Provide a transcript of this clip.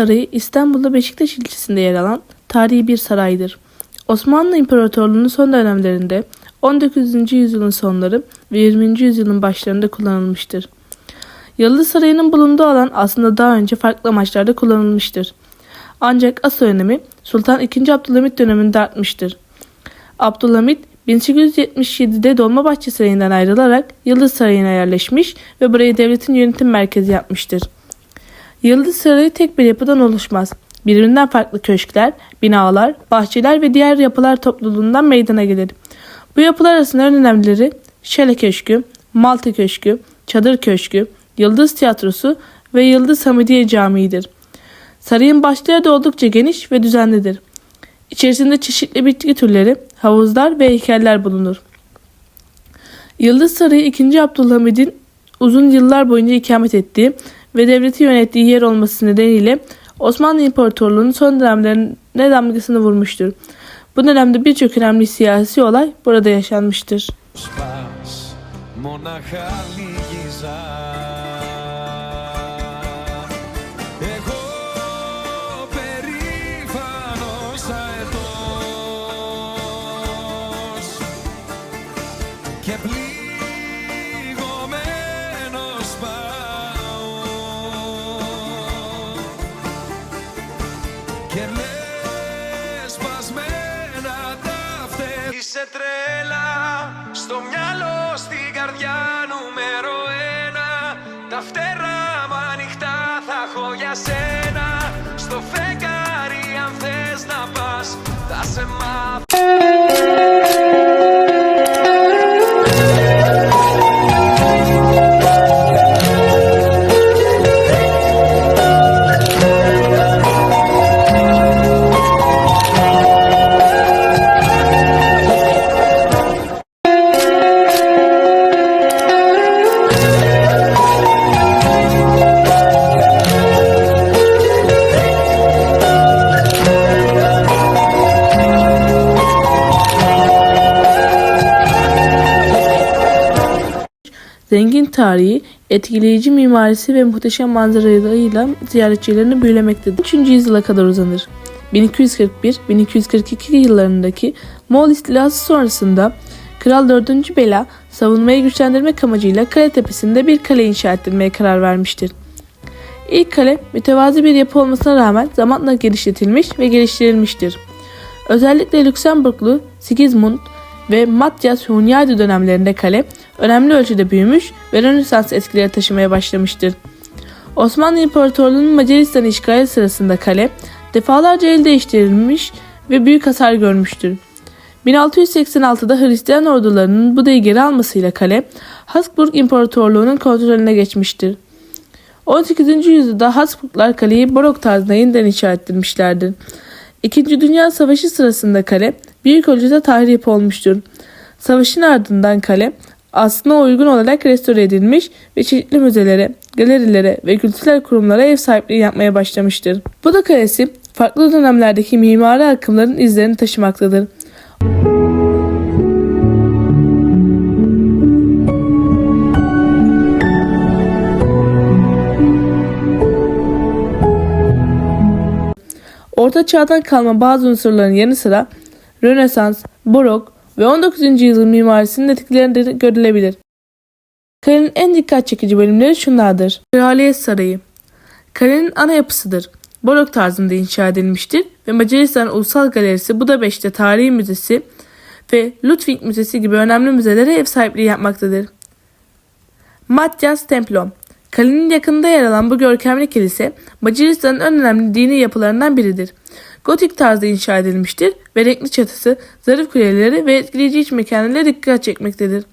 Sarayı İstanbul'da Beşiktaş ilçesinde yer alan tarihi bir saraydır. Osmanlı İmparatorluğu'nun son dönemlerinde 19. yüzyılın sonları ve 20. yüzyılın başlarında kullanılmıştır. Yıldız Sarayı'nın bulunduğu alan aslında daha önce farklı amaçlarda kullanılmıştır. Ancak asıl önemi Sultan II. Abdülhamit döneminde artmıştır. Abdülhamit 1877'de Dolmabahçe Sarayı'ndan ayrılarak Yıldız Sarayı'na yerleşmiş ve burayı devletin yönetim merkezi yapmıştır. Yıldız Sarayı tek bir yapıdan oluşmaz. Birbirinden farklı köşkler, binalar, bahçeler ve diğer yapılar topluluğundan meydana gelir. Bu yapılar arasında en önemlileri Şele Köşkü, Malta Köşkü, Çadır Köşkü, Yıldız Tiyatrosu ve Yıldız Hamidiye Camii'dir. Sarayın başları da oldukça geniş ve düzenlidir. İçerisinde çeşitli bitki türleri, havuzlar ve heykeller bulunur. Yıldız Sarayı 2. Abdülhamid'in uzun yıllar boyunca ikamet ettiği ve devleti yönettiği yer olması nedeniyle Osmanlı İmparatorluğu'nun son dönemlerine damgasını vurmuştur. Bu dönemde birçok önemli siyasi olay burada yaşanmıştır. Spaz, Είσαι τρέλα στο μυαλό, στην καρδιά Zengin tarihi, etkileyici mimarisi ve muhteşem manzaralarıyla ziyaretçilerini büyülemektedir. 3. yüzyıla kadar uzanır. 1241-1242 yıllarındaki Moğol istilası sonrasında Kral 4. Bela savunmayı güçlendirmek amacıyla kale tepesinde bir kale inşa ettirmeye karar vermiştir. İlk kale mütevazi bir yapı olmasına rağmen zamanla genişletilmiş ve geliştirilmiştir. Özellikle Lüksemburglu Sigismund ve Matyas Hunyadi dönemlerinde kale önemli ölçüde büyümüş ve Rönesans etkileri taşımaya başlamıştır. Osmanlı İmparatorluğu'nun Macaristan'ı işgali sırasında kale defalarca el değiştirilmiş ve büyük hasar görmüştür. 1686'da Hristiyan ordularının Buda'yı geri almasıyla kale Habsburg İmparatorluğu'nun kontrolüne geçmiştir. 18. yüzyılda Habsburglar kaleyi barok tarzında yeniden inşa ettirmişlerdir. İkinci Dünya Savaşı sırasında kale büyük ölçüde tahrip olmuştur. Savaşın ardından kale aslına uygun olarak restore edilmiş ve çeşitli müzelere, galerilere ve kültürel kurumlara ev sahipliği yapmaya başlamıştır. Buda Kalesi farklı dönemlerdeki mimari akımların izlerini taşımaktadır. Orta Çağ'dan kalma bazı unsurların yanı sıra Rönesans, Barok ve 19. yüzyıl mimarisinin etkileri de görülebilir. Kalenin en dikkat çekici bölümleri şunlardır. Kraliyet Sarayı Kalenin ana yapısıdır. Barok tarzında inşa edilmiştir ve Macaristan Ulusal Galerisi Budapeşte Tarihi Müzesi ve Ludwig Müzesi gibi önemli müzelere ev sahipliği yapmaktadır. Matyas Templom Kalenin yakınında yer alan bu görkemli kilise Macaristan'ın en önemli dini yapılarından biridir. Gotik tarzda inşa edilmiştir ve renkli çatısı, zarif kuleleri ve etkileyici iç mekanlarıyla dikkat çekmektedir.